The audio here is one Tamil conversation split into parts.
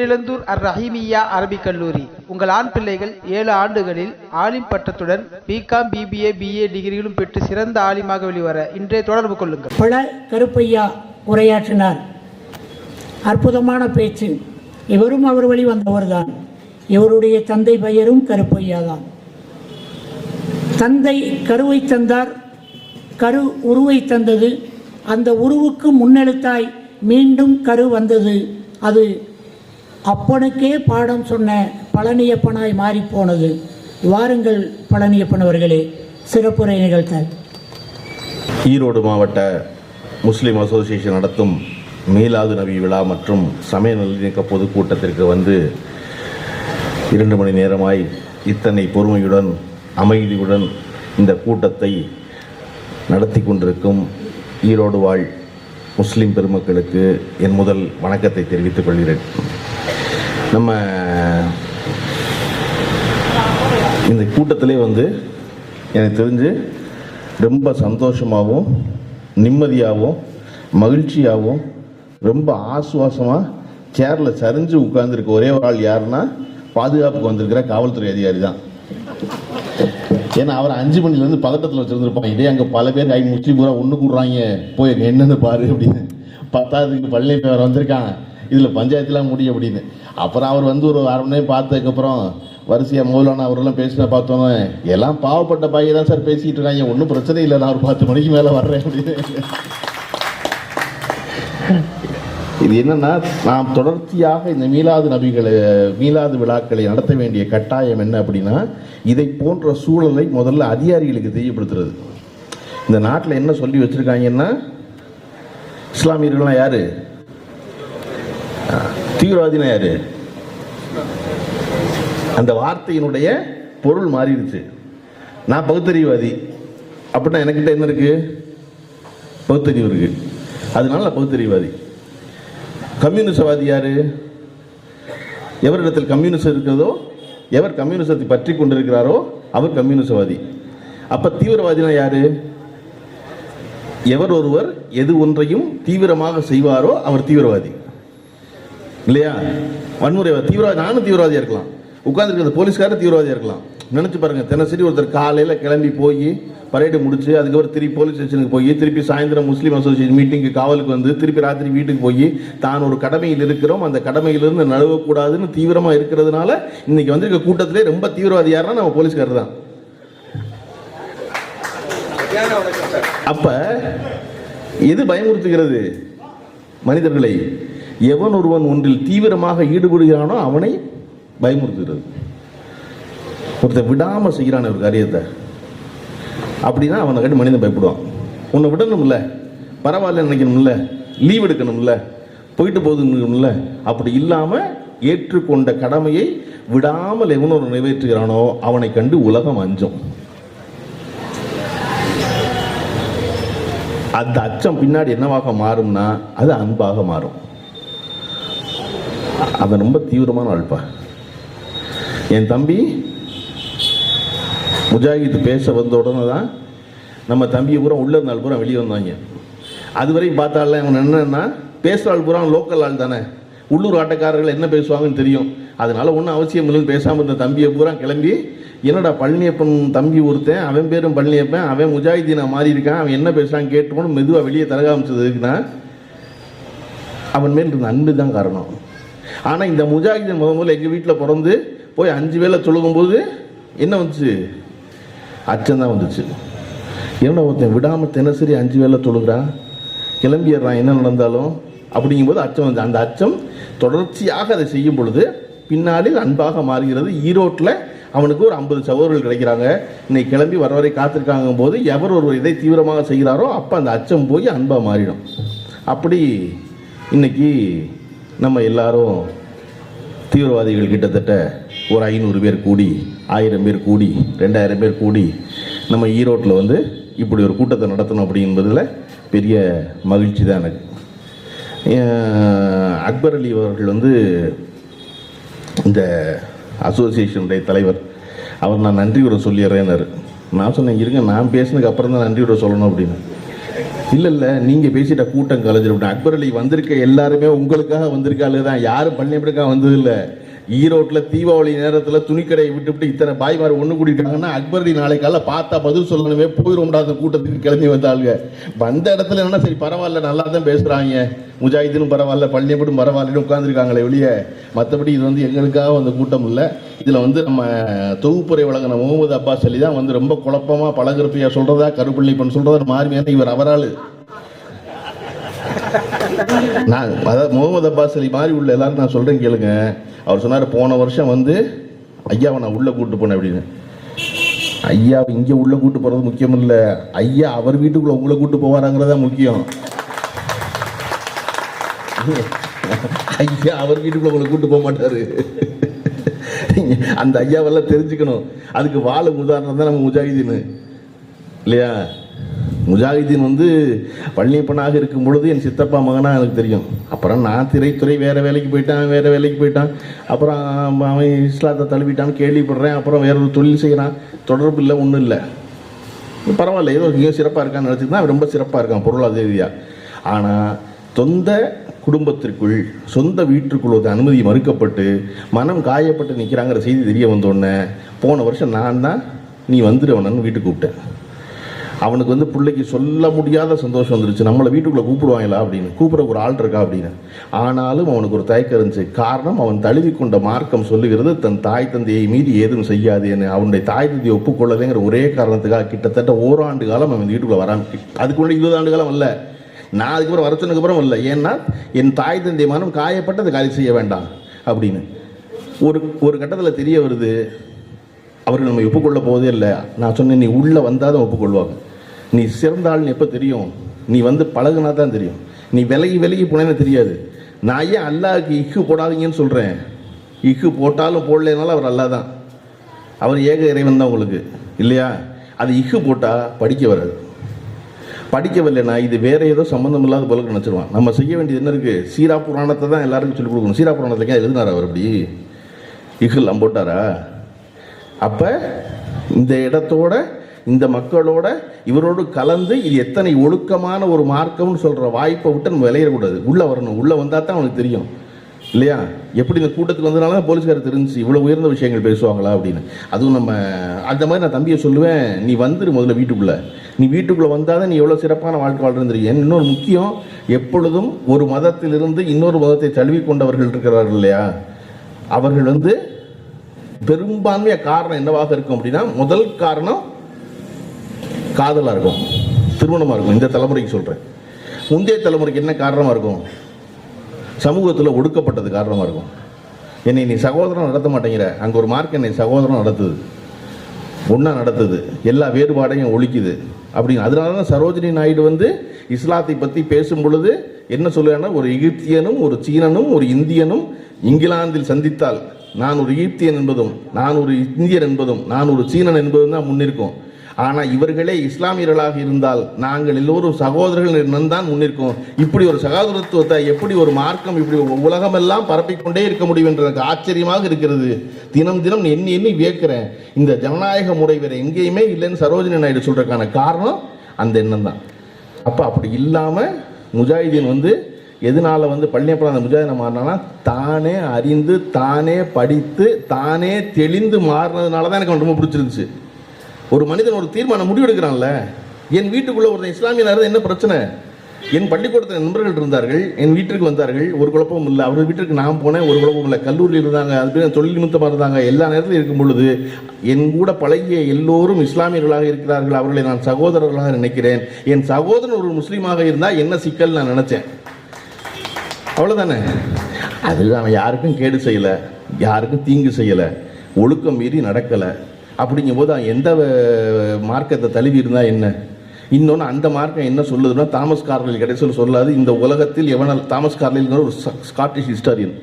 பேரிழந்தூர் அர் ரஹீமியா அரபிக் கல்லூரி. உங்கள் ஆண் பிள்ளைகள் ஏழு ஆண்டுகளில் ஆலிம் பட்டத்துடன் பிகாம் பிபிஏ பிஏ டிகிரிகளும் பெற்று சிறந்த ஆலிமாக வெளிவர இன்றே தொடர்பு கொள்ளுங்கள். பல கருப்பையா உரையாற்றினார். அற்புதமான பேச்சு. இவரும் அவர் வழி வந்தவர்தான். இவருடைய தந்தை பெயரும் கருப்பையா தான் தந்தை கருவை தந்தார். கரு உருவை தந்தது. அந்த உருவுக்கு முன்னெழுத்தாய் மீண்டும் கரு வந்தது. அது அப்பனுக்கே பாடம் சொன்ன பழனியப்பனாய் மாறிப்போனது. வாருங்கள் பழனியப்பன் அவர்களே சிறப்புரை நிகழ்த்த ஈரோடு மாவட்ட முஸ்லீம் அசோசியேஷன் நடத்தும் மீலாது நபி விழா மற்றும் சமய நல்லிணக்க பொதுக்கூட்டத்திற்கு வந்து இரண்டு மணி நேரமாய் இத்தனை பொறுமையுடன் அமைதியுடன் இந்த கூட்டத்தை நடத்தி கொண்டிருக்கும் ஈரோடு வாழ் முஸ்லீம் பெருமக்களுக்கு என் முதல் வணக்கத்தை தெரிவித்துக் கொள்கிறேன். நம்ம இந்த கூட்டத்திலே வந்து எனக்கு தெரிஞ்சு ரொம்ப சந்தோஷமாகவும் நிம்மதியாகவும் மகிழ்ச்சியாகவும் ரொம்ப ஆசுவாசமாக சேரில் சரிஞ்சு உட்கார்ந்துருக்க ஒரே ஒரு ஆள் யாருன்னா பாதுகாப்புக்கு வந்திருக்கிற காவல்துறை அதிகாரி தான். ஏன்னா அவர் அஞ்சு மணிலேருந்து பதட்டத்தில் வச்சுருந்துருப்பான். இதே அங்கே பல பேர் கை முச்சி பூரா ஒன்று கூடுறாங்க. போய் என்னன்னு பாரு அப்படின்னு. பத்தாவதுக்கு பள்ளி பேர் வந்திருக்கான். இதில் பஞ்சாயத்துலாம் முடியும் அப்படின்னு. அப்புறம் அவர் வந்து ஒரு அரை மணி நேரம் பார்த்ததுக்கப்புறம் வரிசையாக மௌலானா அவரெல்லாம் பேசின பார்த்தோன்னே எல்லாம் பாவப்பட்ட பையன் தான் சார் பேசிகிட்டு இருக்காங்க. ஒன்றும் பிரச்சனை இல்லை. நான் ஒரு பத்து மணிக்கு மேலே வர்றேன். அப்படின்னு. இது என்னன்னா நாம் தொடர்ச்சியாக இந்த மீலாது நபிகளை மீலாது விழாக்களை நடத்த வேண்டிய கட்டாயம் என்ன அப்படின்னா இதை போன்ற சூழலை முதல்ல அதிகாரிகளுக்கு தெரியப்படுத்துறது. இந்த நாட்டில் என்ன சொல்லி வச்சுருக்காங்கன்னா இஸ்லாமியர்கள்லாம் யார்? தீவிரவாதினா யாரு? அந்த வார்த்தையினுடைய பொருள் மாறிடுச்சு. நான் பகுத்தறிவாதி அப்படின்னா எனக்கிட்ட என்ன இருக்கு? பகுத்தறிவு இருக்கு. அதனால நான் பகுத்தறிவாதி கம்யூனிசவாதி யாரு? எவரிடத்தில் கம்யூனிசம் இருக்கிறதோ எவர் கம்யூனிசத்தை பற்றி கொண்டிருக்கிறாரோ அவர் கம்யூனிசவாதி. அப்போ தீவிரவாதினா யாரு? எவர் ஒருவர் எது ஒன்றையும் தீவிரமாக செய்வாரோ அவர் தீவிரவாதி. இல்லையா? வன்முறை தீவிரவாதி நானும் தீவிரவாதியாக இருக்கலாம். உட்கார்ந்துருக்கிறது போலீஸ்காரர் தீவிரவாதியாக இருக்கலாம். நினச்சி பாருங்கள் தினசரி ஒருத்தர் காலையில் கிளம்பி போய் பரேடு முடிச்சு அதுக்கப்புறம் திருப்பி போலீஸ் ஸ்டேஷனுக்கு போய் திருப்பி சாயந்தரம் முஸ்லீம் அசோசியேஷன் மீட்டிங்கு காவலுக்கு வந்து திருப்பி ராத்திரி வீட்டுக்கு போய் தான் ஒரு கடமையில் இருக்கிறோம். அந்த கடமையிலிருந்து நழுவக்கூடாதுன்னு தீவிரமாக இருக்கிறதுனால இன்னைக்கு வந்திருக்க கூட்டத்திலே ரொம்ப தீவிரவாதி யாருன்னா நம்ம போலீஸ்காரர் தான். அப்ப எது பயமுறுத்துகிறது? மனிதர்களை எவன் ஒருவன் ஒன்றில் தீவிரமாக ஈடுபடுகிறானோ அவனை பயமுறுத்துகிறது. ஒருத்தர் விடாமல் செய்கிறான் ஒரு காரியத்தை. அப்படின்னா அவனை கண்டு மனிதன் பயப்படுவான். உன்னை விடணும்ல பரவாயில்ல நினைக்கணும்ல லீவ் எடுக்கணும்ல போயிட்டு போகுதுல அப்படி இல்லாமல் ஏற்றுக்கொண்ட கடமையை விடாமல் எவன் ஒரு நிறைவேற்றுகிறானோ அவனை கண்டு உலகம் அஞ்சும். அந்த அச்சம் பின்னாடி என்னவாக மாறும்னா அது அன்பாக மாறும். அவன் ரொம்ப தீவிரமான ஆள்பா. என் தம்பி முஜாஹித் பேச வந்த உடனே தான் நம்ம தம்பியை பூரா உள்ள இருந்தால் பூரா வெளியே வந்தாங்க. அதுவரை பார்த்தால அவன் என்னன்னா பேசுகிற ஆள் பூரா லோக்கல் ஆள் தானே. உள்ளூர் ஆட்டக்காரர்கள் என்ன பேசுவாங்கன்னு தெரியும். அதனால ஒன்றும் அவசியம் இல்லைன்னு பேசாமல் இருந்த தம்பியை பூரா கிளம்பி என்னடா பழனியப்பன் தம்பி ஒருத்தன் அவன் பேரும் பழனியப்பன் அவன் முஜாஹிதீனா மாறி இருக்கான் அவன் என்ன பேசுகிறான்னு கேட்டுக்கணும் மெதுவாக வெளியே தர இருக்குன்னா அவன் மேல் இருந்த அன்பு தான் காரணம். ஆனால் இந்த முஜாஹிதீன் முத முதல்ல எங்கள் வீட்டில் பிறந்து போய் அஞ்சு வேலை தொழுகும்போது என்ன வந்துச்சு? அச்சம் தான் வந்துச்சு. என்ன ஒருத்தன் விடாமல் தினசரி அஞ்சு வேலை தொழுகிறான் கிளம்பிடுறான் என்ன நடந்தாலும்? அப்படிங்கும்போது அச்சம் வந்து அந்த அச்சம் தொடர்ச்சியாக அதை செய்யும் பொழுது பின்னாளில் அன்பாக மாறுகிறது. ஈரோட்டில் அவனுக்கு ஒரு ஐம்பது சகோதரர்கள் கிடைக்கிறாங்க. இன்னைக்கு கிளம்பி வர வரை காத்திருக்காங்க போது எவர் ஒரு இதை தீவிரமாக செய்கிறாரோ அப்போ அந்த அச்சம் போய் அன்பாக மாறிடும். அப்படி இன்னைக்கு நம்ம எல்லாரும் தீவிரவாதிகள் கிட்டத்தட்ட ஒரு ஐநூறு பேர் கூடி ஆயிரம் பேர் கூடி ரெண்டாயிரம் பேர் கூடி நம்ம ஈரோட்டில் வந்து இப்படி ஒரு கூட்டத்தை நடத்தணும் அப்படிங்கிறதுல பெரிய மகிழ்ச்சி தான் எனக்கு. அக்பர் அலி அவர்கள் வந்து இந்த அசோசியேஷனுடைய தலைவர். அவர் நான் நன்றி உரை சொல்லிடுறேன்னாரு. நான் சொன்னேன் இருங்க நான் பேசினதுக்கு அப்புறம் தான் நன்றி சொல்லணும் அப்படின்னு. இல்ல இல்ல நீங்க பேசிட்ட கூட்டம் கலைஞ்சிருப்பேன் அக்பர் அலி வந்திருக்க எல்லாருமே உங்களுக்காக வந்திருக்காளு தான் யாரும் பள்ளியப்படிக்காக வந்தது இல்ல ஈரோட்டில் தீபாவளி நேரத்தில் துணிக்கடையை விட்டுவிட்டு இத்தனை பாய்மார் ஒன்று கூட்டிட்டாங்கன்னா அக்பர் அலி நாளை காலைல பார்த்தா பதில் சொல்லணுமே போயிடும்டா அந்த கூட்டத்துக்கு கிளம்பி வந்தாளுங்க வந்த இடத்துல என்ன சரி பரவாயில்ல நல்லா தான் பேசுகிறாங்க முஜாஹிதீனும் பரவாயில்ல பள்ளியப்படும் பரவாயில்லன்னு உட்காந்துருக்காங்களே வெளியே மற்றபடி இது வந்து எங்களுக்காக வந்த கூட்டம் இல்லை. இதில் வந்து நம்ம தொகுப்புரை வழங்கின முகமது அப்பாஸ் அலி தான் வந்து ரொம்ப குழப்பமா சொல்கிறதா சொல்றதா கருப்பள்ளிப்பன் சொல்கிறதா மாறுமையான இவர் அவரால் நான் அதாவது முகமது அப்பாஸ் அலி மாதிரி உள்ள எல்லாரும் நான் சொல்கிறேன் கேளுங்க. அவர் சொன்னார் போன வருஷம் வந்து ஐயாவை நான் உள்ளே கூப்பிட்டு போனேன் அப்படின்னு. ஐயா இங்கே உள்ளே கூட்டு போகிறது முக்கியம் இல்லை. ஐயா அவர் வீட்டுக்குள்ளே உங்களை கூட்டு போவாராங்கிறதா முக்கியம். ஐயா அவர் வீட்டுக்குள்ள உங்களை கூட்டு போக மாட்டாரு. அந்த ஐயாவெல்லாம் தெரிஞ்சுக்கணும். அதுக்கு வாழும் உதாரணம் தான் நம்ம முஜாஹிதீன். இல்லையா? முஜாஹிதீன் வந்து பள்ளியப்பனாக இருக்கும் பொழுது என் சித்தப்பா மகனாக எனக்கு தெரியும். அப்புறம் நான் திரைத்துறை வேறு வேலைக்கு போயிட்டான் வேறு வேலைக்கு போயிட்டான். அப்புறம் அவன் இஸ்லாத்தை தழுவிட்டான்னு கேள்விப்படுறேன். அப்புறம் வேற ஒரு தொழில் செய்கிறான் தொடர்பு இல்லை ஒன்றும் இல்லை. பரவாயில்ல ஏதோ இங்கே சிறப்பாக இருக்கான்னு நினச்சிக்கினா அவன் ரொம்ப சிறப்பாக இருக்கான் பொருளாதார ரீதியாக ஆனால் சொந்த குடும்பத்திற்குள் சொந்த வீட்டிற்குள் ஒரு அனுமதி மறுக்கப்பட்டு மனம் காயப்பட்டு நிற்கிறாங்கிற செய்தி தெரிய வந்தோடனே போன வருஷம் நான் தான் நீ வந்துடுவனன்னு வீட்டுக்கு கூப்பிட்டேன். அவனுக்கு வந்து பிள்ளைக்கு சொல்ல முடியாத சந்தோஷம் வந்துருச்சு. நம்மளை வீட்டுக்குள்ளே கூப்பிடுவாங்களா அப்படின்னு. கூப்பிட ஒரு ஆள் இருக்கா அப்படின்னு. ஆனாலும் அவனுக்கு ஒரு தயக்கம் இருந்துச்சு. காரணம் அவன் தழுவி கொண்ட மார்க்கம் சொல்லுகிறது தன் தாய் தந்தையை மீறி ஏதும் செய்யாதேன்னு அவனுடைய தாய் தந்தையை ஒப்புக்கொள்ளலைங்கிற ஒரே காரணத்துக்காக கிட்டத்தட்ட ஓராண்டு காலம் அவன் வீட்டுக்குள்ளே வரான். அதுக்குள்ளே இருபது ஆண்டு காலம் இல்லை நான் அதுக்கப்புறம் வர அப்புறம் இல்லை. ஏன்னா என் தாய் தந்தை மனம் காயப்பட்டு அதை காலி செய்ய வேண்டாம் அப்படின்னு. ஒரு ஒரு கட்டத்தில் தெரிய வருது அவர்கள் நம்ம ஒப்புக்கொள்ள போவதே இல்லை. நான் சொன்னேன் நீ உள்ளே வந்தால் தான் ஒப்புக்கொள்வாங்க. நீ சிறந்தாள்னு எப்போ தெரியும்? நீ வந்து பழகுனா தான் தெரியும். நீ விலகி விலகி போனேன்னு தெரியாது. நான் ஏன் அல்லாவுக்கு இக்கு போடாதீங்கன்னு சொல்கிறேன் இக்கு போட்டாலும் போடலைனாலும் அவர் அல்லா தான். அவர் ஏக இறைவன் தான் உங்களுக்கு. இல்லையா? அது இக்கு போட்டால் படிக்க வராது. படிக்கவில்லைன்னா இது வேற ஏதோ சம்மந்தம் இல்லாத போல நினச்சிருவான். நம்ம செய்ய வேண்டியது என்ன இருக்குது சீரா புராணத்தை தான் எல்லாருக்கும் சொல்லிக் கொடுக்கணும். சீரா புராணத்துக்கு ஏன் எழுதினார் அவர் அப்படி? இகுல்லாம் போட்டாரா? அப்போ இந்த இடத்தோட இந்த மக்களோட இவரோடு கலந்து இது எத்தனை ஒழுக்கமான ஒரு மார்க்கம்னு சொல்கிற வாய்ப்பை விட்டு நம்ம விளையிடக்கூடாது உள்ளே வரணும். உள்ளே வந்தால் தான் அவனுக்கு தெரியும். இல்லையா? எப்படி இந்த கூட்டத்துக்கு வந்தனால தான் போலீஸ்காரர் தெரிஞ்சு இவ்வளோ உயர்ந்த விஷயங்கள் பேசுவாங்களா அப்படின்னு. அதுவும் நம்ம அந்த மாதிரி நான் தம்பியை சொல்லுவேன். நீ வந்துடு முதல்ல வீட்டுக்குள்ளே. நீ வீட்டுக்குள்ளே வந்தால் தான் நீ எவ்வளோ சிறப்பான வாழ்க்கை வாழ்றது இன்னொரு முக்கியம் எப்பொழுதும் ஒரு மதத்திலிருந்து இன்னொரு மதத்தை தழுவி கொண்டவர்கள் இருக்கிறார்கள் இல்லையா? அவர்கள் வந்து பெரும்பான்மைய காரணம் என்னவாக இருக்கும் அப்படின்னா முதல் காரணம் காதலாக இருக்கும் திருமணமாக இருக்கும். இந்த தலைமுறைக்கு சொல்கிறேன் முந்தைய தலைமுறைக்கு என்ன காரணமாக இருக்கும்? சமூகத்தில் ஒடுக்கப்பட்டது காரணமாக இருக்கும். என்னை நீ சகோதரன் நடத்த மாட்டேங்கிற. அங்கே ஒரு மார்க் என்னை சகோதரன் நடத்துது. ஒன்றா நடத்துது எல்லா வேறுபாடையும் ஒழிக்குது. அப்படின்னு அதனால தான் சரோஜினி நாயுடு வந்து இஸ்லாத்தை பற்றி பேசும் பொழுது என்ன சொல்லுவேன்னா ஒரு எகிப்தியனும் ஒரு சீனனும் ஒரு இந்தியனும் இங்கிலாந்தில் சந்தித்தால் நான் ஒரு எகிப்தியன் என்பதும் நான் ஒரு இந்தியன் என்பதும் நான் ஒரு சீனன் என்பதும் தான் முன்னிருக்கும். ஆனால் இவர்களே இஸ்லாமியர்களாக இருந்தால் நாங்கள் எல்லோரும் சகோதரர்கள் தான் முன்னிற்கும். இப்படி ஒரு சகோதரத்துவத்தை எப்படி ஒரு மார்க்கம் இப்படி உலகமெல்லாம் பரப்பிக்கொண்டே இருக்க முடியும் என்ற எனக்கு ஆச்சரியமாக இருக்கிறது. தினம் தினம் எண்ணி எண்ணி வியக்கிறேன். இந்த ஜனநாயக முறை வேற எங்கேயுமே இல்லைன்னு சரோஜினி நாயுடு சொல்றதுக்கான காரணம் அந்த எண்ணம் தான். அப்போ அப்படி இல்லாமல் முஜாஹிதீன் வந்து எதனால வந்து பழனியப்படம் அந்த முஜாஹிதீன் மாறினா தானே அறிந்து தானே படித்து தானே தெளிந்து மாறினதுனால தான் எனக்கு ரொம்ப பிடிச்சிருந்துச்சு. ஒரு மனிதன் ஒரு தீர்மானம் முடிவெடுக்கிறான்ல? என் வீட்டுக்குள்ள ஒரு இஸ்லாமியனாக என்ன பிரச்சனை? என் பள்ளிக்கூடத்தில் நண்பர்கள் இருந்தார்கள் என் வீட்டிற்கு வந்தார்கள் ஒரு குழப்பமும் இல்லை. அவர் வீட்டிற்கு நான் போனேன் ஒரு குழப்பமும் இல்லை. கல்லூரியில் இருந்தாங்க அது பேர் தொழில் நிமித்தமாக இருந்தாங்க. எல்லா நேரத்திலும் இருக்கும் பொழுது என் கூட பழகிய எல்லோரும் இஸ்லாமியர்களாக இருக்கிறார்கள். அவர்களை நான் சகோதரர்களாக நினைக்கிறேன். என் சகோதரன் ஒரு முஸ்லீமாக இருந்தால் என்ன சிக்கல் நான் நினைச்சேன்? அவ்வளோதானே அதில் அவன் யாருக்கும் கேடு செய்யலை யாருக்கும் தீங்கு செய்யலை ஒழுக்கம் மீறி நடக்கலை. அப்படிங்கும்போது அவன் எந்த மார்க்கத்தை தழுவி இருந்தால் என்ன? இன்னொன்று அந்த மார்க்கம் என்ன சொல்லுதுன்னா தாமஸ் கார்லில் கடைசியில் சொல்லாது இந்த உலகத்தில் எவனால் தாமஸ் கார்லில்ங்கிற ஒரு ஸ்காட்டிஷ் ஹிஸ்டாரியன்.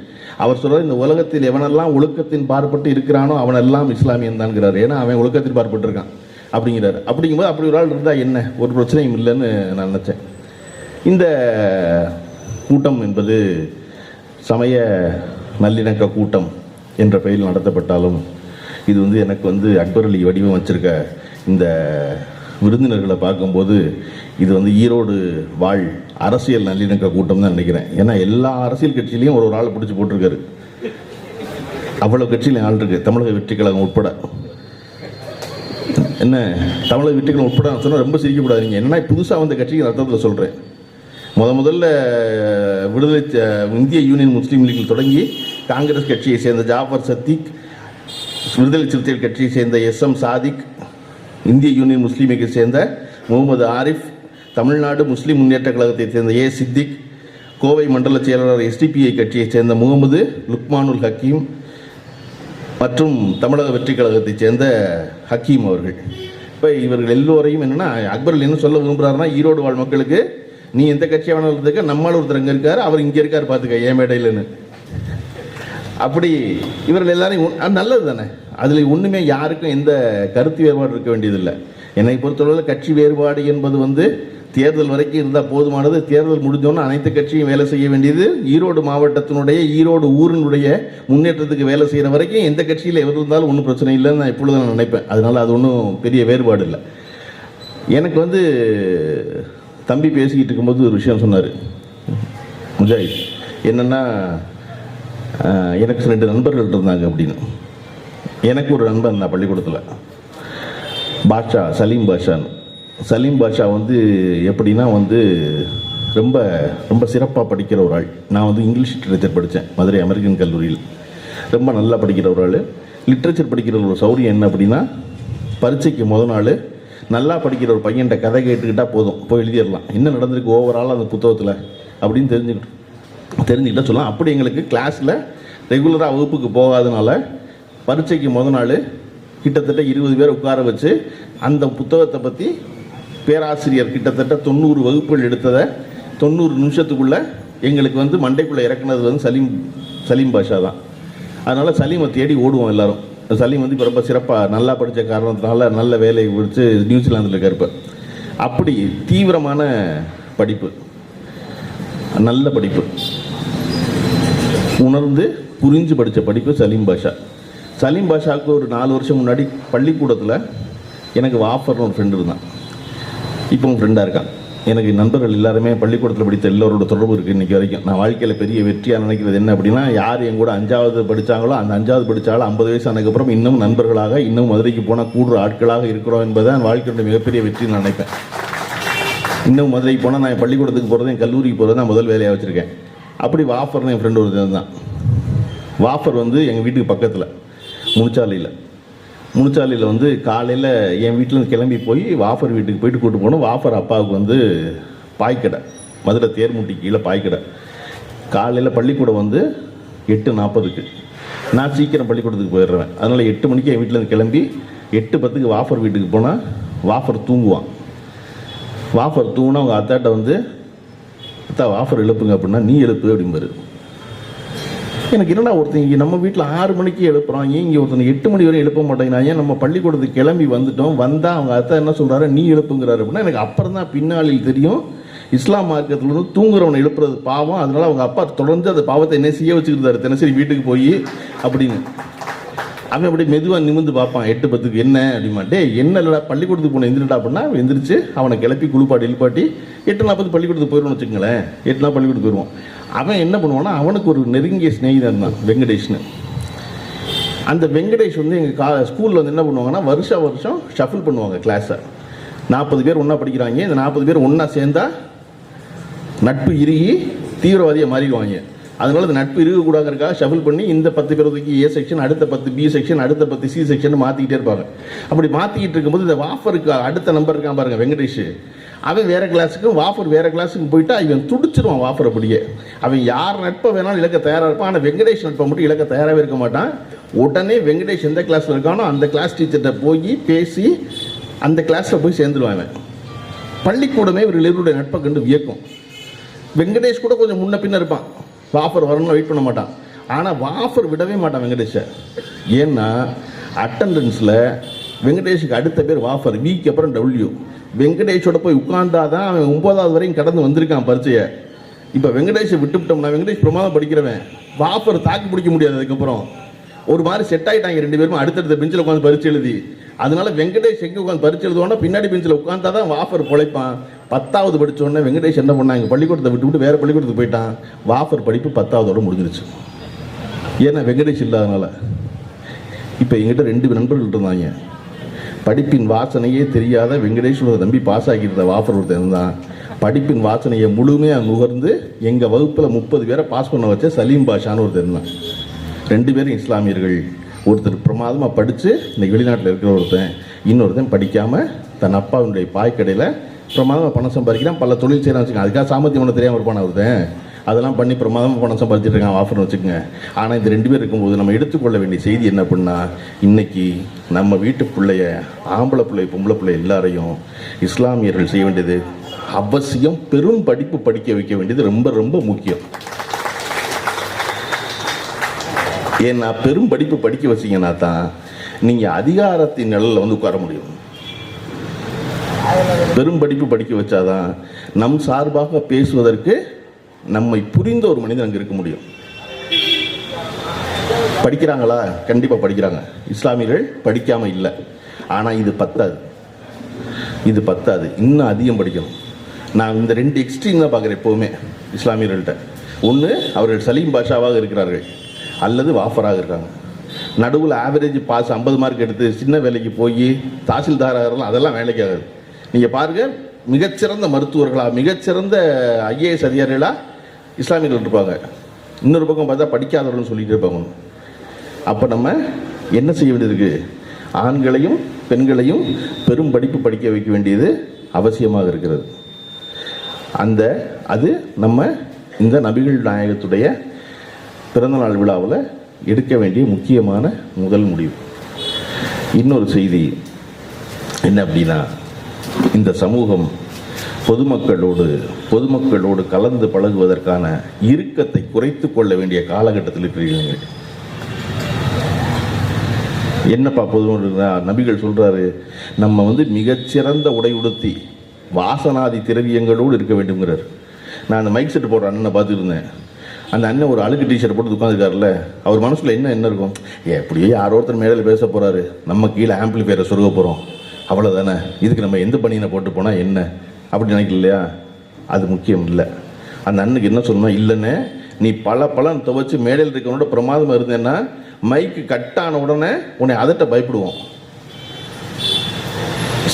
அவர் சொல்கிறார் இந்த உலகத்தில் எவனெல்லாம் ஒழுக்கத்தின் பார்ப்பட்டு இருக்கிறானோ அவனெல்லாம் இஸ்லாமியன் தான்ங்கிறார். ஏன்னா அவன் ஒழுக்கத்தின் பார்ப்பட்டு இருக்கான் அப்படிங்கும்போது அப்படி ஒரு ஆள் இருந்தால் என்ன? ஒரு பிரச்சனையும் இல்லைன்னு நான் நினச்சேன். இந்த கூட்டம் என்பது சமய நல்லிணக்க கூட்டம் என்ற பெயரில் நடத்தப்பட்டாலும் இது வந்து எனக்கு வந்து அக்பர் அலி வடிவம் வச்சிருக்க இந்த விருந்தினர்களை பார்க்கும்போது இது வந்து ஈரோடு வாழ் அரசியல் நல்லிணக்க கூட்டம் தான் நினைக்கிறேன். ஏன்னா எல்லா அரசியல் கட்சியிலையும் ஒரு ஒரு ஆளை பிடிச்சி போட்டிருக்காரு. அவ்வளோ கட்சியில ஆள் இருக்கு. தமிழக வெற்றி கழகம் உட்பட. என்ன? தமிழக வெற்றி கழகம் உட்பட சொன்னால் ரொம்ப சிரிக்கப்படாதீங்க. என்ன புதுசாக வந்த கட்சிக்கு அர்த்தத்தில் சொல்கிறேன் முத முதல்ல விடுதலை இந்திய யூனியன் முஸ்லீம் லீக்கில் தொடங்கி காங்கிரஸ் கட்சியை சேர்ந்த ஜாஃபர் சத்திக் விடுதலை சிறுத்தைகள் கட்சியை சேர்ந்த எஸ் எம் சாதிக் இந்திய யூனியன் முஸ்லீம் லீக்கை சேர்ந்த முகமது ஆரிஃப் தமிழ்நாடு முஸ்லீம் முன்னேற்ற கழகத்தைச் சேர்ந்த ஏ சித்திக் கோவை மண்டல செயலாளர் எஸ்டிபிஐ கட்சியைச் சேர்ந்த முகமது லுக்மானுல் ஹக்கீம் மற்றும் தமிழக வெற்றி கழகத்தைச் சேர்ந்த ஹக்கீம் அவர்கள். இப்போ இவர்கள் எல்லோரையும் என்னன்னா அக்பர் என்ன சொல்ல விரும்புகிறாருன்னா ஈரோடு வாழ் மக்களுக்கு நீ எந்த கட்சியாக வேணாலும் இருக்க நம்மால் ஒருத்தர் அங்கே இருக்கார் அவர் இங்கே இருக்கார் பார்த்துக்க ஏன் மேடையில்னு அப்படி இவர்கள் எல்லாரையும் நல்லது தானே? அதில் ஒன்றுமே யாருக்கும் எந்த கருத்து வேறுபாடு இருக்க வேண்டியதில்லை. என்னை பொறுத்தளவில் கட்சி வேறுபாடு என்பது வந்து தேர்தல் வரைக்கும் இருந்தால் போதுமானது. தேர்தல் முடிஞ்சோன்னு அனைத்து கட்சியும் வேலை செய்ய வேண்டியது. ஈரோடு மாவட்டத்தினுடைய ஈரோடு ஊரினுடைய முன்னேற்றத்துக்கு வேலை செய்கிற வரைக்கும் எந்த கட்சியில் எவர் இருந்தாலும் ஒன்றும் பிரச்சனை இல்லைன்னு நான் இப்பொழுது நான் நினைப்பேன். அதனால் அது ஒன்றும் பெரிய வேறுபாடு இல்லை. எனக்கு வந்து தம்பி பேசிக்கிட்டு இருக்கும்போது ஒரு விஷயம் சொன்னார். முஜாஹித் என்னென்னா எனக்கு ரெண்டு நண்பர்கள் இருந்தாங்க அப்படின்னு. எனக்கு ஒரு நண்பன் நான் பள்ளிக்கூடத்தில். பாஷா சலீம் பாஷான்னு சலீம் பாஷா வந்து எப்படின்னா வந்து ரொம்ப ரொம்ப சிறப்பாக படிக்கிற ஒரு ஆள். நான் வந்து இங்கிலீஷ் லிட்ரேச்சர் படித்தேன் மதுரை அமெரிக்கன் கல்லூரியில். ரொம்ப நல்லா படிக்கிற ஒரு ஆள். லிட்ரேச்சர் படிக்கிற ஒரு சௌரியம் என்ன அப்படின்னா பரீட்சைக்கு முத நாள் நல்லா படிக்கிற ஒரு பையன்கிட்ட கதை கேட்டுக்கிட்டால் போதும் போய் எழுதிடலாம். என்ன நடந்திருக்கு ஓவரால் அந்த புத்தகத்தில் அப்படின்னு தெரிஞ்சுக்கிட்டு தெரிஞ்சுக்கிட்டால் சொல்லலாம். அப்படி எங்களுக்கு கிளாஸில் ரெகுலராக வகுப்புக்கு போகாதனால பரீட்சைக்கு முத நாள் கிட்டத்தட்ட இருபது பேர் உட்கார வச்சு அந்த புத்தகத்தை பற்றி பேராசிரியர் கிட்டத்தட்ட தொண்ணூறு வகுப்புகள் எடுத்ததை தொண்ணூறு நிமிஷத்துக்குள்ளே எங்களுக்கு வந்து மண்டைக்குள்ளே இறக்குனது வந்து சலீம் சலீம் பாஷா தான். அதனால் சலீமை தேடி ஓடுவோம் எல்லாரும். சலீம் வந்து இப்போ ரொம்ப சிறப்பாக நல்லா படித்த காரணத்தினால நல்ல வேலையை பிடிச்சி நியூசிலாந்தில் இருக்கார் அப்படி தீவிரமான படிப்பு. நல்ல படிப்பு. உணர்ந்து புரிஞ்சு படித்த படிப்பு சலீம் பாஷா. சலீம் பாஷாவுக்கு ஒரு நாலு வருஷம் முன்னாடி பள்ளிக்கூடத்தில் எனக்கு வாஃபர்னு ஒரு ஃப்ரெண்டு இருந்தான். இப்போ ஃப்ரெண்டாக இருக்கான். எனக்கு நண்பர்கள் எல்லாருமே பள்ளிக்கூடத்தில் படித்த எல்லோரோட தொடர்பு இருக்குது இன்றைக்கி வரைக்கும். நான் வாழ்க்கையில் பெரிய வெற்றியாக நினைக்கிறது என்ன அப்படின்னா யார் என் கூட அஞ்சாவது படித்தாங்களோ அந்த அஞ்சாவது படித்தாலும் ஐம்பது வயசு ஆனதுக்கப்புறம் இன்னும் நண்பர்களாக இன்னும் மதுரைக்கு போனால் கூடுற ஆட்களாக இருக்கிறோம் என்பதை என் வாழ்க்கையோட மிகப்பெரிய வெற்றி நான் நினைப்பேன். இன்னும் மதுரைக்கு போனால் நான் பள்ளிக்கூடத்துக்கு போகிறது என் கல்லூரிக்கு போகிறது தான் முதல் வேலையாக வச்சுருக்கேன். அப்படி வாஃபர்னு என் ஃப்ரெண்டு ஒருத்தன் தான் வாஃபர் வந்து எங்கள் வீட்டுக்கு பக்கத்தில் முனிச்சாலையில். முனிச்சாலையில் வந்து காலையில் என் வீட்டிலேருந்து கிளம்பி போய் வாஃபர் வீட்டுக்கு போயிட்டு கூட்டு போனோம். வாஃபர் அப்பாவுக்கு வந்து பாய்க்கடை மதுரை தேர்முட்டி கீழே பாய்க்கடை காலையில் பள்ளிக்கூடம் வந்து எட்டு நாற்பதுக்கு நான் சீக்கிரம் பள்ளிக்கூடத்துக்கு போயிடுறேன். அதனால் எட்டு மணிக்கு என் வீட்டிலேருந்து கிளம்பி எட்டு பத்துக்கு வாஃபர் வீட்டுக்கு போனால் வாஃபர் தூங்குவான். வாஃபர் தூங்கினா அவங்க அத்தாட்ட வந்து அத்தா வாஃபர் எழுப்புங்க அப்படின்னா நீ எழுப்பு அப்படிம்பாரு. எனக்கு என்னடா ஒருத்தன் இங்கே நம்ம வீட்டில் ஆறு மணிக்கு எழுப்புறான். ஏன் இங்கே ஒருத்தன் எட்டு மணி வரை எழுப்ப மாட்டேங்கிறான்? ஏன் நம்ம பள்ளிக்கூடத்துக்கு கிளம்பி வந்துட்டோம். வந்தால் அவங்க அத்தா என்ன சொல்கிறாரு நீ எழுப்புங்கிறாரு அப்படின்னா எனக்கு அப்புறம் தான் பின்னாளில் தெரியும். இஸ்லாம் மார்க்கத்தில் வந்து தூங்குறவனை எழுப்புறது பாவம். அதனால அவங்க அப்பா தொடர்ந்து அந்த பாவத்தை என்ன செய்ய வச்சுருந்தாரு தினசரி வீட்டுக்கு போய் அப்படின்னு. அவன் அப்படியே மெதுவாக நிமிந்து பார்ப்பான். எட்டு பத்துக்கு என்ன அப்படிமாட்டே என்ன இல்லடா பள்ளிக்கூடத்துக்கு போன எந்திரிடா அப்படின்னா எந்திரிச்சு அவனை கிளப்பி குளிப்பாட்டி இழுப்பாட்டி எட்டு நாற்பது பள்ளிக்கூடத்துக்கு போயிடுவோம்னு வச்சுக்கோங்களேன். எட்டு நாள் பள்ளிக்கூடத்துக்கு போயிடுவான் அவன் என்ன பண்ணுவான்னா அவனுக்கு ஒரு நெருங்கிய ஸ்நேகிதான் தான் வெங்கடேஷ்னு. அந்த வெங்கடேஷ் வந்து எங்கள் கா ஸ்கூலில் வந்து என்ன பண்ணுவாங்கன்னா வருஷம் வருஷம் ஷஃபில் பண்ணுவாங்க கிளாஸை நாற்பது பேர் ஒன்றா படிக்கிறாங்க. இந்த நாற்பது பேர் ஒன்றா சேர்ந்தா நட்பு இறுகி தீவிரவாதியை மாறிடுவாங்க. அதனால அந்த நட்பு இருக்கக்கூடாதுக்காக ஷஃபில் பண்ணி இந்த பத்து பேர் ஒதுக்கி ஏ செக்ஷன் அடுத்த பத்து பி செக்ஷன் அடுத்த பத்து சி செக்ஷன் மாற்றிக்கிட்டே இருப்பாங்க. அப்படி மாற்றிக்கிட்டு இருக்கும்போது இந்த வாஃபருக்கு அடுத்த நம்பர் இருக்கான் பாருங்க வெங்கடேஷ். அவன் வேறு கிளாஸுக்கும் வாஃபர் வேறு கிளாஸுக்கு போயிட்டா இவன் துடிச்சிருவான் வாஃபர் அப்படியே. அவன் யார் நட்பை வேணாலும் இழக்க தயாராக இருப்பான் ஆனால் வெங்கடேஷ் நட்பை மட்டும் இழக்க தயாராகவே இருக்க மாட்டான். உடனே வெங்கடேஷ் எந்த கிளாஸில் இருக்கானோ அந்த கிளாஸ் டீச்சர்கிட்ட போய் பேசி அந்த கிளாஸில் போய் சேர்ந்துருவான் அவன் பள்ளிக்கூடமே இவர்கள் இருவருடைய நட்பை கண்டு வியக்கும். வெங்கடேஷ் கூட கொஞ்சம் முன்ன பின்ன இருப்பான். வாஃபர் வரணும்னு வெயிட் பண்ண மாட்டான். ஆனால் வாஃபர் விடவே மாட்டான் வெங்கடேஷை. ஏன்னா அட்டண்டன்ஸில் வெங்கடேஷுக்கு அடுத்த பேர் வாஃபர் விக்கு அப்புறம் டபிள்யூ வெங்கடேஷோட போய் உட்கார்ந்தாதான் அவன் ஒன்பதாவது வரையும் கடந்து வந்திருக்கான் பரிச்சையை. இப்போ வெங்கடேஷை விட்டுவிட்டோம்னா வெங்கடேஷ் பிரமாதம் படிக்கிறவன். வாஃபர் தாக்கு பிடிக்க முடியாது அதுக்கப்புறம். ஒரு மாதிரி செட் ஆகிட்டாங்க ரெண்டு பேரும் அடுத்தடுத்த பெஞ்சில் உட்காந்து பரிச்சு எழுதி. அதனால வெங்கடேஷ் எங்கே உட்காந்து பரிச்சு எழுதுவானா பின்னாடி பெஞ்சில் உட்காந்தா தான் வாஃபர் பிழைப்பான். பத்தாவது படித்தோடனே வெங்கடேஷ் என்ன பண்ணாங்க பள்ளிக்கூடத்தை விட்டு விட்டு வேறு பள்ளிக்கூடத்துக்கு போயிட்டான். வாஃபர் படிப்பு பத்தாவதோட முடிஞ்சிருச்சு. ஏன்னா வெங்கடேஷ் இல்லாதனால. இப்போ எங்கிட்ட ரெண்டு நண்பர்கள் இருந்தாங்க. படிப்பின் வாசனையே தெரியாத வெங்கடேஸ்வர தம்பி பாஸ் ஆகியிருந்த வாஃபர் ஒருத்தன் இருந்தான். படிப்பின் வாசனையை முழுமையாக நுகர்ந்து எங்கள் வகுப்பில் முப்பது பேரை பாஸ் பண்ண வச்ச சலீம் பாஷான்னு ஒருத்தர் இருந்தான். ரெண்டு பேரும் இஸ்லாமியர்கள். ஒருத்தர் பிரமாதமாக படித்து இன்னைக்கு வெளிநாட்டில் இருக்கிற ஒருத்தன் இன்னொருத்தன் படிக்காமல் தன் அப்பாவுடைய பாய்க்கடையில் பிரமாதமாக பணம் சம்பாதிக்கிறான். பல தொழில் செய்யலாம் வச்சுக்கோங்க. அதுக்காக சாமர்த்தியம் ஒன்று தெரியாமல் இருப்பான் ஒருத்தன் அதெல்லாம் பண்ணி பிரமாதமாக பணம் சம்பாதிச்சிட்டு இருக்கான் ஆஃபர்னு வச்சுக்கோங்க. ஆனால் இந்த ரெண்டு பேர் இருக்கும்போது நம்ம எடுத்துக்கொள்ள வேண்டிய செய்தி என்ன அப்படின்னா இன்றைக்கி நம்ம வீட்டு பிள்ளைய ஆம்பளை பிள்ளை பொம்பளை பிள்ளை எல்லாரையும் இஸ்லாமியர்கள் செய்ய வேண்டியது அவசியம். பெரும் படிப்பு படிக்க வைக்க வேண்டியது ரொம்ப ரொம்ப முக்கியம். ஏன்னா பெரும் படிப்பு படிக்க வச்சீங்கன்னா தான் நீங்கள் அதிகாரத்தின் நிழலில் வந்து உட்கார முடியும். பெரும் படிப்பு படிக்க வச்சாதான் நம் சார்பாக பேசுவதற்கு நம்மை புரிந்த ஒரு மனிதன் அங்கே இருக்க முடியும். படிக்கிறாங்களா? கண்டிப்பாக படிக்கிறாங்க. இஸ்லாமியர்கள் படிக்காமல் இல்லை. ஆனால் இது பத்தாது. இது பத்தாது. இன்னும் அதிகம் படிக்கணும். நான் இந்த ரெண்டு எக்ஸ்ட்ரீம் தான் பார்க்குறேன் எப்போவுமே இஸ்லாமியர்கள்ட்ட. ஒன்று அவர்கள் சலீம் பாஷாவாக இருக்கிறார்கள். அல்லது வாஃபராக இருக்காங்க. நடுவில் ஆவரேஜ் பாஸ் ஐம்பது மார்க் எடுத்து சின்ன வேலைக்கு போய் தாசில்தாராகலாம் அதெல்லாம் வேலைக்கு ஆகாது. நீங்கள் பாருங்கள் மிகச்சிறந்த மருத்துவர்களாக மிகச்சிறந்த ஐஏஎஸ் அதிகாரிகளாக இஸ்லாமியர்கள் இருப்பாங்க. இன்னொரு பக்கம் பார்த்தா படிக்காதவர்கள்னு சொல்லிட்டு இருப்பாங்க. அப்போ நம்ம என்ன செய்ய வேண்டியது ஆண்களையும் பெண்களையும் பெரும் படிப்பு படிக்க வைக்க வேண்டியது அவசியமாக இருக்கிறது. அந்த அது நம்ம இந்த நபிகள் நாயகத்துடைய பிறந்தநாள் விழாவில் எடுக்க வேண்டிய முக்கியமான முதல் முடிவு. இன்னொரு செய்தி என்ன அப்படின்னா இந்த சமூகம் பொதுமக்களோடு பொதுமக்களோடு கலந்து பழகுவதற்கான இறுக்கத்தை குறைத்து கொள்ள வேண்டிய காலகட்டத்தில் இருக்கிறீர்கள். என்னப்பா பொது நபிகள் சொல்கிறாரு நம்ம வந்து மிகச்சிறந்த உடை உடுத்தி வாசனாதி திரவியங்களோடு இருக்க வேண்டும்ங்கிறார். நான் அந்த மைக் செட் போடுற அண்ணனை பார்த்துருந்தேன் அந்த அண்ணன் ஒரு அழுக்கு டிஷர்ட் போட்டு உட்காந்துருக்காருல்ல அவர் மனசில் என்ன என்ன இருக்கும்? எப்படியோ யாரோ ஒருத்தர் மேடையில் பேச போகிறாரு நம்ம கீழே ஆம்பிளிஃபையரை சொருக போகிறோம் அவ்வளோதானே இதுக்கு நம்ம எந்த பணியினை போட்டு போனால் என்ன? அப்படி நினைக்கல இல்லையா அது முக்கியம் இல்லை. அந்த அண்ணனுக்கு என்ன சொல்லணும் இல்லைன்னு நீ பல பலன் துவைச்சு மேடையில் இருக்கவனோட பிரமாதமாக இருந்தேன்னா மைக்கு கட்டான உடனே உன்னை அதட்ட பயப்படுவோம்.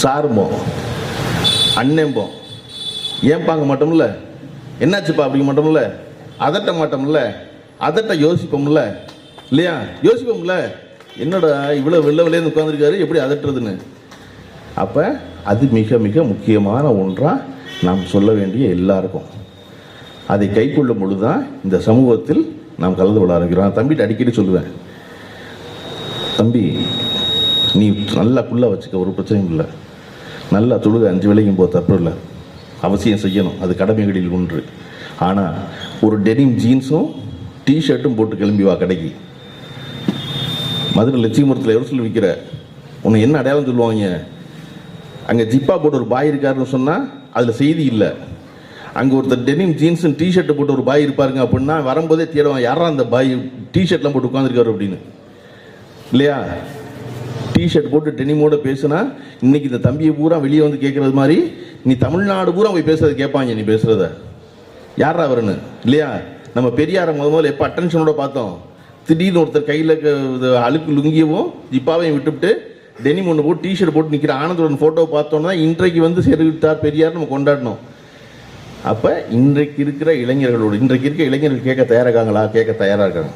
சாரும்போம் அண்ணேம்போம். ஏன் பாங்க மாட்டோம்ல? என்னாச்சுப்பா அப்படிங்க மாட்டோம்ல? அதட்ட மாட்டோம்ல? அதட்ட யோசிப்போம்ல? இல்லையா? யோசிப்போம்ல? என்னடா இவ்வளோ வெள்ள வெளியே உட்காந்துருக்காரு எப்படி அதட்டுறதுன்னு? அப்போ அது மிக மிக முக்கியமான ஒன்றாக நாம் சொல்ல வேண்டிய எல்லாருக்கும். அதை கை கொள்ளும் பொழுதுதான் இந்த சமூகத்தில் நாம் கலந்து கொள்ள ஆரம்பிக்கிறோம். தம்பிகிட்ட தம்பிட்டு அடிக்கடி சொல்லுவேன் தம்பி நீ நல்லா குள்ள வச்சுக்க ஒரு பிரச்சனையும் இல்லை. நல்லா தொழுது அஞ்சு வேலைக்கும் போ தப்பு இல்லை. அவசியம் செய்யணும். அது கடமைகளில் ஒன்று. ஆனால் ஒரு டெனிம் ஜீன்ஸும் டிஷர்ட்டும் போட்டு கிளம்பி வா கடைக்கு. மதுரை லட்சுமிபுரத்தில் எவ்வளோ சொல்லி விற்கிற உன்னை என்ன அடையாளம் சொல்லுவாங்க? அங்கே ஜிப்பா போட்டு ஒரு பாய் இருக்காருன்னு சொன்னால் அதில் செய்தி இல்லை. அங்கே ஒருத்தர் டெனிம் ஜீன்ஸுன்னு டிஷர்ட்டை போட்டு ஒரு பாய் இருப்பாருங்க அப்படின்னா வரும்போதே தேடுவான் யாரா அந்த பாய்? டிஷர்ட்லாம் போட்டு உட்காந்துருக்காரு அப்படின்னு. இல்லையா? டிஷர்ட் போட்டு டெனிமோட பேசுனா இன்னைக்கு இந்த தம்பியை பூரா வெளியே வந்து கேட்கறது மாதிரி நீ தமிழ்நாடு பூரா போய் பேசுறது கேட்பாங்க நீ பேசுறத. யாரா அவருன்னு? இல்லையா? நம்ம பெரியாரை முத முதல்ல எப்போ அட்டென்ஷனோட பார்த்தோம்? திடீர்னு ஒருத்தர் கையில் அழுக்கு லுங்கியவும் ஜிப்பாவையும் விட்டுவிட்டு டெனிம் ஒன்று போட்டு டிஷர்ட் போட்டு நிற்கிற ஆனந்தோட ஃபோட்டோ பார்த்தோன்னா இன்றைக்கு வந்து செருவிட்டார் பெரியார் நம்ம கொண்டாடணும். அப்போ இன்றைக்கு இருக்கிற இளைஞர்களோடு இன்றைக்கு இருக்கிற இளைஞர்கள் கேட்க தயாராகாங்களா? கேட்க தயாராக இருக்காங்க.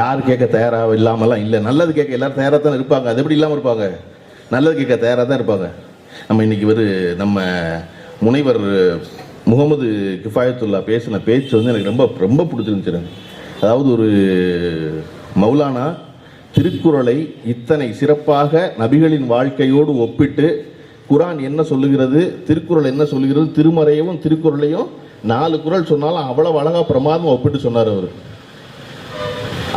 யார் கேட்க தயாராக இல்லாமலாம் இல்லை. நல்லது கேட்க எல்லாரும் தயாராக தான் இருப்பாங்க. அது எப்படி இல்லாமல் இருப்பாங்க? நல்லது கேட்க தயாராக தான் இருப்பாங்க. நம்ம இன்னைக்கு ஒரு நம்ம முனைவர் முகமது கிஃபாயத்துல்லா பேசின பேச்சு வந்து எனக்கு ரொம்ப ரொம்ப பிடிச்சிருந்துச்சு அதாவது ஒரு மௌலானா திருக்குறளை இத்தனை சிறப்பாக நபிகளின் வாழ்க்கையோடு ஒப்பிட்டு குரான் என்ன சொல்லுகிறது திருக்குறள் என்ன சொல்லுகிறது திருமறையவும் திருக்குறளையும் நாலு குறள் சொன்னாலும் அவ்வளவு அழகா பிரமாதம் ஒப்பிட்டு சொன்னார் அவர்.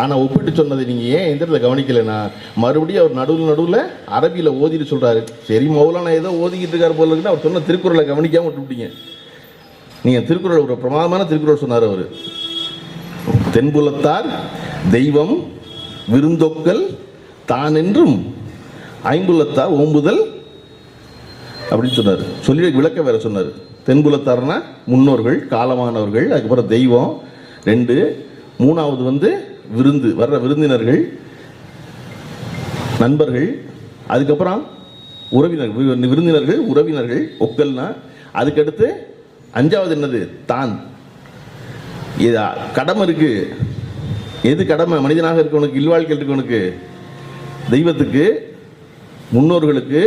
ஆனால் ஒப்பிட்டு சொன்னதை நீங்கள் ஏன் எந்திரத்தை கவனிக்கலைண்ணா மறுபடியும் அவர் நடுவில் நடுவில் அரபியில் ஓதிட்டு சொல்கிறாரு சரி மௌலானா ஏதோ ஓதிக்கிட்டு இருக்கார் போல இருக்குன்னு அவர் சொன்ன திருக்குறளை கவனிக்காம விட்டுவிட்டீங்க. நீங்கள் திருக்குறள் ஒரு பிரமாதமான திருக்குறள் சொன்னார் அவர். தென்புலத்தார் தெய்வம் விருந்தொக்கல் தான் என்றும் ஐம்புலத்தார் ஓம்புதல் அப்படின்னு சொன்னார். சொல்லி விளக்க வேற சொன்னார். தென்புலத்தார்னா முன்னோர்கள் காலமானவர்கள் அதுக்கப்புறம் தெய்வம் ரெண்டு. மூணாவது வந்து விருந்து வர்ற விருந்தினர்கள் நண்பர்கள் அதுக்கப்புறம் உறவினர் விருந்தினர்கள் உறவினர்கள் ஒக்கல்னா அதுக்கடுத்து அஞ்சாவது என்னது? தான். கடமை இருக்குது எது கடமை? மனிதனாக இருக்கவனுக்கு இல்வாழ்க்கையில் இருக்கவனுக்கு தெய்வத்துக்கு முன்னோர்களுக்கு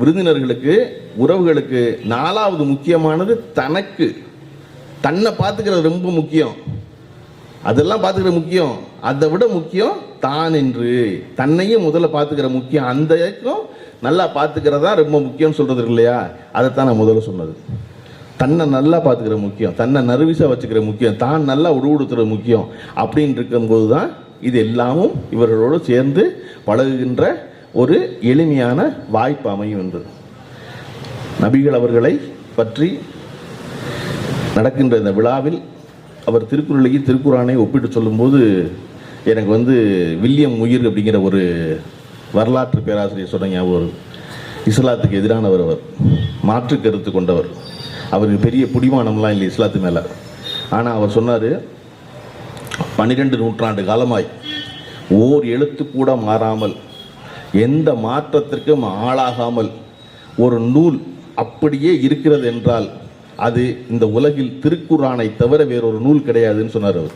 விருந்தினர்களுக்கு உறவுகளுக்கு நாலாவது முக்கியமானது தனக்கு. தன்னை பார்த்துக்கிறது ரொம்ப முக்கியம். அதெல்லாம் பார்த்துக்கிற முக்கியம். அதை விட முக்கியம் தான் என்று. தன்னையும் முதல்ல பார்த்துக்கிற முக்கியம். அந்த நல்லா பார்த்துக்கிறதா ரொம்ப முக்கியம்னு சொல்கிறது இல்லையா? அதைத்தான் நான் முதல்ல சொன்னது. தன்னை நல்லா பார்த்துக்கிற முக்கியம் தன்னை நர்வீஸாக வச்சுக்கிற முக்கியம் தான் நல்லா உடுவுடுத்துற முக்கியம் அப்படின்னு இருக்கும்போது தான் இது எல்லாமும் இவர்களோடு சேர்ந்து பழகுகின்ற ஒரு எளிமையான வாய்ப்பு அமையும் என்று நபிகள் அவர்களை பற்றி நடக்கின்ற இந்த விழாவில் அவர் திருக்குறளையும் திருக்குறானை ஒப்பிட்டு சொல்லும்போது எனக்கு வந்து வில்லியம் உயிர் அப்படிங்கிற ஒரு வரலாற்று பேராசிரியர் சொன்ன ஞாபகம் இஸ்லாத்துக்கு எதிரானவர் அவர் மாற்று கருத்து கொண்டவர். அவருக்கு பெரிய புடிமானம்லாம் இல்லை இஸ்லாத்து மேலே. ஆனால் அவர் சொன்னார் பன்னிரெண்டு நூற்றாண்டு காலமாய் ஓர் எழுத்து கூட மாறாமல் எந்த மாற்றத்திற்கும் ஆளாகாமல் ஒரு நூல் அப்படியே இருக்கிறது என்றால் அது இந்த உலகில் திருக்குறானை தவிர வேறொரு நூல் கிடையாதுன்னு சொன்னார் அவர்.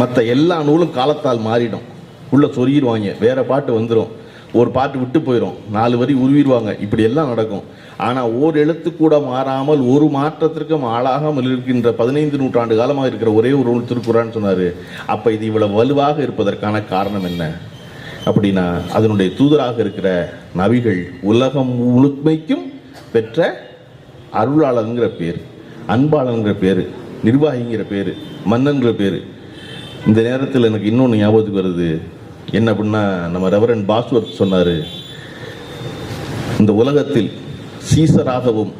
மற்ற எல்லா நூலும் காலத்தால் மாறிடும். உள்ள சொருகிடுவாங்க வேற பாட்டு வந்துடும் ஒரு பாட்டு விட்டு போயிடும் நாலு வரி உருவிடுவாங்க இப்படி எல்லாம் நடக்கும். ஆனால் ஓர் எழுத்து கூட மாறாமல் ஒரு மாற்றத்திற்கும் ஆளாகாமல் இருக்கின்ற பதினைந்து நூற்றாண்டு காலமாக இருக்கிற ஒரே ஒரு நூல் திருக்குறான்னு சொன்னார். அப்போ இது இவ்வளவு வலுவாக இருப்பதற்கான காரணம் என்ன? அப்படின்னா அதனுடைய தூதராக இருக்கிற நபிகள் உலகம் முழுமைக்கும் பெற்ற அருளாளங்கிற பேர் அன்பாளனுங்கிற பேர் நிர்வாகிங்கிற பேர் மன்னன்கிற பேர். இந்த நேரத்தில் எனக்கு இன்னொன்று ஞாபகத்துக்கு வருது. என்ன அப்படின்னா நம்ம ரெவரன் பாஸ்வர்த் சொன்னார் இந்த உலகத்தில் சீசராகவும்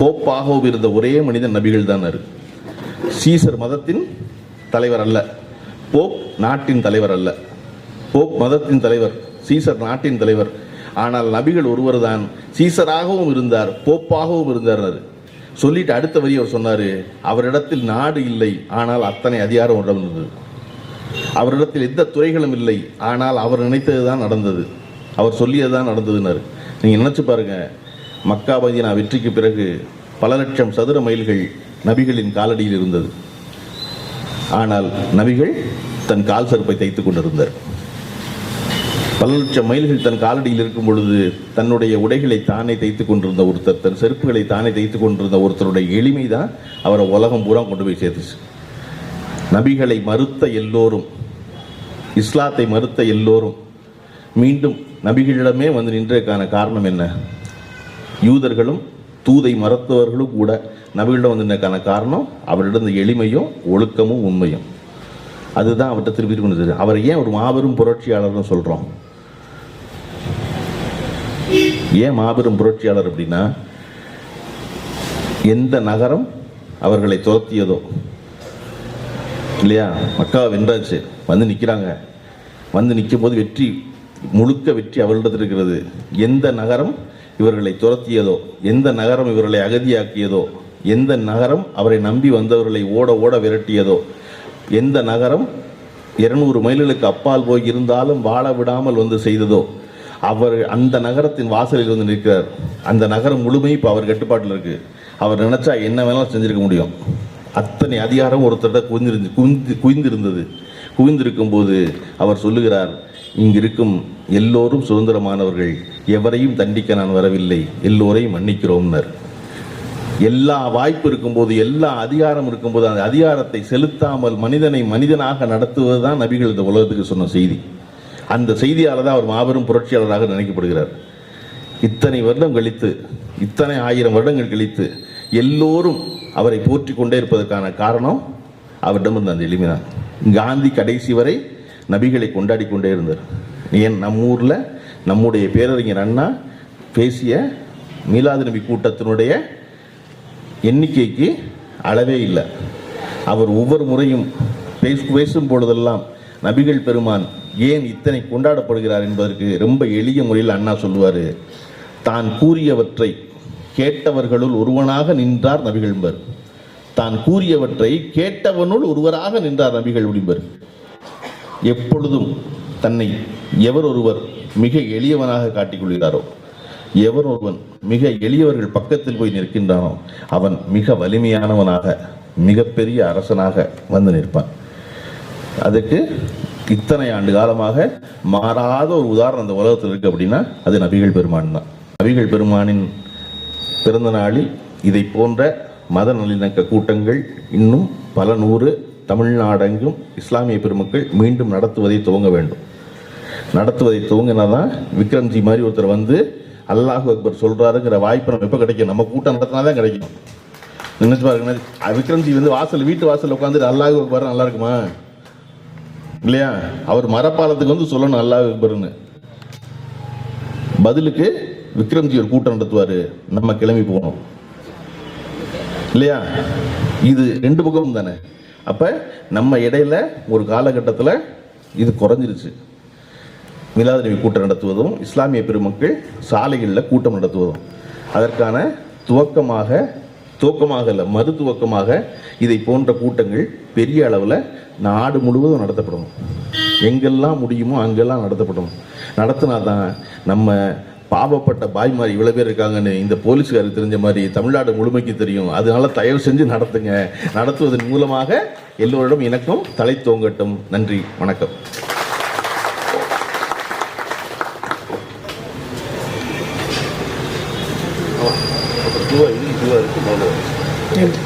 போப்பாகவும் இருந்த ஒரே மனிதன் நபிகள் தானார் சீசர் மதத்தின் தலைவர் அல்ல. போப் நாட்டின் தலைவர் அல்ல. போப் மதத்தின் தலைவர் சீசர் நாட்டின் தலைவர். ஆனால் நபிகள் ஒருவர் தான் சீசராகவும் இருந்தார் போப்பாகவும் இருந்தார் சொல்லிட்டு அடுத்த வரி அவர் சொன்னார் அவரிடத்தில் நாடு இல்லை ஆனால் அத்தனை அதிகாரம் உடன் இருந்தது அவரிடத்தில் எந்த துறைகளும் இல்லை ஆனால் அவர் நினைத்தது தான் நடந்தது. அவர் சொல்லியது தான் நடந்ததுன்னாரு நீங்கள் நினச்சி பாருங்கள் மக்கா மதினா வெற்றிக்கு பிறகு பல லட்சம் சதுர மைல்கள் நபிகளின் காலடியில் இருந்தது. ஆனால் நபிகள் தன் கால் செருப்பை தைத்துக் கொண்டிருந்தார் பல லட்சம் மைல்கள் தன் காலடியில் இருக்கும் பொழுது தன்னுடைய உடைகளை தானே தைத்துக் கொண்டிருந்த ஒருத்தர் தன் செருப்புகளை தானே தைத்துக் கொண்டிருந்த ஒருத்தருடைய எளிமை தான் அவரை உலகம் பூரா கொண்டு போய் சேர்த்துச்சு. நபிகளை மறுத்த எல்லோரும் இஸ்லாத்தை மறுத்த எல்லோரும் மீண்டும் நபிகளிடமே வந்து நின்றதுக்கான காரணம் என்ன? யூதர்களும் தூதை மறத்தவர்களும் கூட நபிகளிடம் வந்ததுக்கான காரணம் அவரிடம் எளிமையும் ஒழுக்கமும் உண்மையும். அதுதான் அவர்கிட்ட திருப்பி கொண்டு அவர் ஏன் ஒரு மாபெரும் புரட்சியாளர்னு சொல்கிறோம் ஏன் மாபெரும் புரட்சியாளர் அப்படின்னா எந்த நகரம் அவர்களை துரத்தியதோ இல்லையா? மக்காவை வென்றாச்சு வந்து நிற்கிறாங்க வந்து நிற்கும் போது வெற்றி முழுக்க வெற்றி அவர்களிடத்தில் இருக்கிறது எந்த நகரம் இவர்களை துரத்தியதோ எந்த நகரம் இவர்களை அகதியாக்கியதோ எந்த நகரம் அவரை நம்பி வந்தவர்களை ஓட ஓட விரட்டியதோ எந்த நகரம் இருநூறு மைல்களுக்கு அப்பால் போய் இருந்தாலும் வாழ விடாமல் வந்து செய்ததோ அவர் அந்த நகரத்தின் வாசலில் வந்து நிற்கிறார். அந்த நகரம் முழுமையும் இப்போ அவர் கட்டுப்பாட்டில் இருக்கு. அவர் நினைச்சா என்ன வேணாலும் செஞ்சிருக்க முடியும். அத்தனை அதிகாரம் ஒருத்தர்கிட்ட குவிந்திருந்து குவிந்து குவிந்திருந்தது. குவிந்திருக்கும் போது அவர் சொல்லுகிறார் இங்கிருக்கும் எல்லோரும் சுதந்திரமானவர்கள். எவரையும் தண்டிக்க நான் வரவில்லை. எல்லோரையும் மன்னிக்கிறோம்னர். எல்லா வாய்ப்பு இருக்கும்போது எல்லா அதிகாரம் இருக்கும்போது அந்த அதிகாரத்தை செலுத்தாமல் மனிதனை மனிதனாக நடத்துவது தான் நபிகள் இந்த உலகத்துக்கு சொன்ன செய்தி. அந்த செய்தியால் தான் அவர் மாபெரும் புரட்சியாளராக நினைக்கப்படுகிறார். இத்தனை வருடம் கழித்து இத்தனை ஆயிரம் வருடங்கள் கழித்து எல்லோரும் அவரை போற்றி கொண்டே இருப்பதற்கான காரணம் அவரிடம் இருந்த அந்த எளிமைதான். காந்தி கடைசி வரை நபிகளை கொண்டாடி கொண்டே இருந்தார். ஏன்? நம்ம ஊரில் நம்முடைய பேரறிஞர் அண்ணா பேசிய மீலாது நபி கூட்டத்தினுடைய எண்ணிக்கைக்கு அளவே இல்லை. அவர் ஒவ்வொரு முறையும் பேச பேசும் பொழுதெல்லாம் நபிகள் பெருமான் ஏன் இத்தனை கொண்டாடப்படுகிறார் என்பதற்கு ரொம்ப எளிய முறையில் அண்ணா சொல்லுவார். தான் கூறியவற்றை கேட்டவர்களுள் ஒருவனாக நின்றார் நபிகள் என்பர். தான் கூறியவற்றை கேட்டவனுள் ஒருவராக நின்றார் நபிகள் உடிம்பர் எப்பொழுதும் தன்னை எவர் ஒருவர் மிக எளியவனாக காட்டிக் கொள்கிறாரோ எவர் ஒருவன் மிக எளியவர்கள் பக்கத்தில் போய் நிற்கின்றானோ அவன் மிக வலிமையானவனாக மிகப்பெரிய அரசனாக வந்து நிற்பான். அதுக்கு இத்தனை ஆண்டு காலமாக மாறாத ஒரு உதாரணம் அந்த உலகத்தில் இருக்கு அப்படின்னா அது நபிகள் பெருமான் தான். நபிகள் பெருமானின் பிறந்த நாளில் இதை போன்ற மத நல்லிணக்க கூட்டங்கள் இன்னும் பல நூறு தமிழ்நாடெங்கும் இஸ்லாமிய பெருமக்கள் மீண்டும் நடத்துவதை துவங்க வேண்டும். நடத்துவதை துவங்கினாதான் விக்ரம்ஜி மாதிரி ஒருத்தர் வந்து அல்லாஹ் அக்பர் சொல்றாருங்கிற வாய்ப்பு நம்ம எப்போ கிடைக்கும். நம்ம கூட்டம் நடத்தினா தான் கிடைக்கும். நினைச்சு பாருங்க விக்ரம்ஜி வந்து வாசல் வீட்டு வாசல் உட்காந்துட்டு அல்லாஹு அக்பர் நல்லா இருக்குமா? இல்லையா? அவர் மரப்பாலத்துக்கு வந்து சொல்லணும் அல்லாஹ் அக்பர்னு. பதிலுக்கு விக்ரம்ஜி ஒரு கூட்டம் நடத்துவார். நம்ம கிளம்பி போகணும். இல்லையா? இது ரெண்டு பக்கமும் தானே? அப்போ நம்ம இடையில ஒரு காலகட்டத்தில் இது குறைஞ்சிருச்சு. மிலாது கூட்டம் நடத்துவதும் இஸ்லாமிய பெருமக்கள் சாலைகளில் கூட்டம் நடத்துவதும். அதற்கான துவக்கமாக துவக்கமாக இல்லை மறு துவக்கமாக இதை போன்ற கூட்டங்கள் பெரிய அளவில் நாடு முழுவதும் நடத்தப்படும். எங்கெல்லாம் முடியுமோ அங்கெல்லாம் நடத்தப்படும். நடத்தினா தான் நம்ம பாவப்பட்ட பாய்மாரி இவ்வளோ பேர் இருக்காங்கன்னு இந்த போலீஸ்காருக்கு தெரிஞ்ச மாதிரி தமிழ்நாடு முழுமைக்கு தெரியும். அதனால தயவு செஞ்சு நடத்துங்க. நடத்துவதன் மூலமாக எல்லோரிடம் எனக்கும் தலை தோங்கட்டும். நன்றி வணக்கம். நன்றி.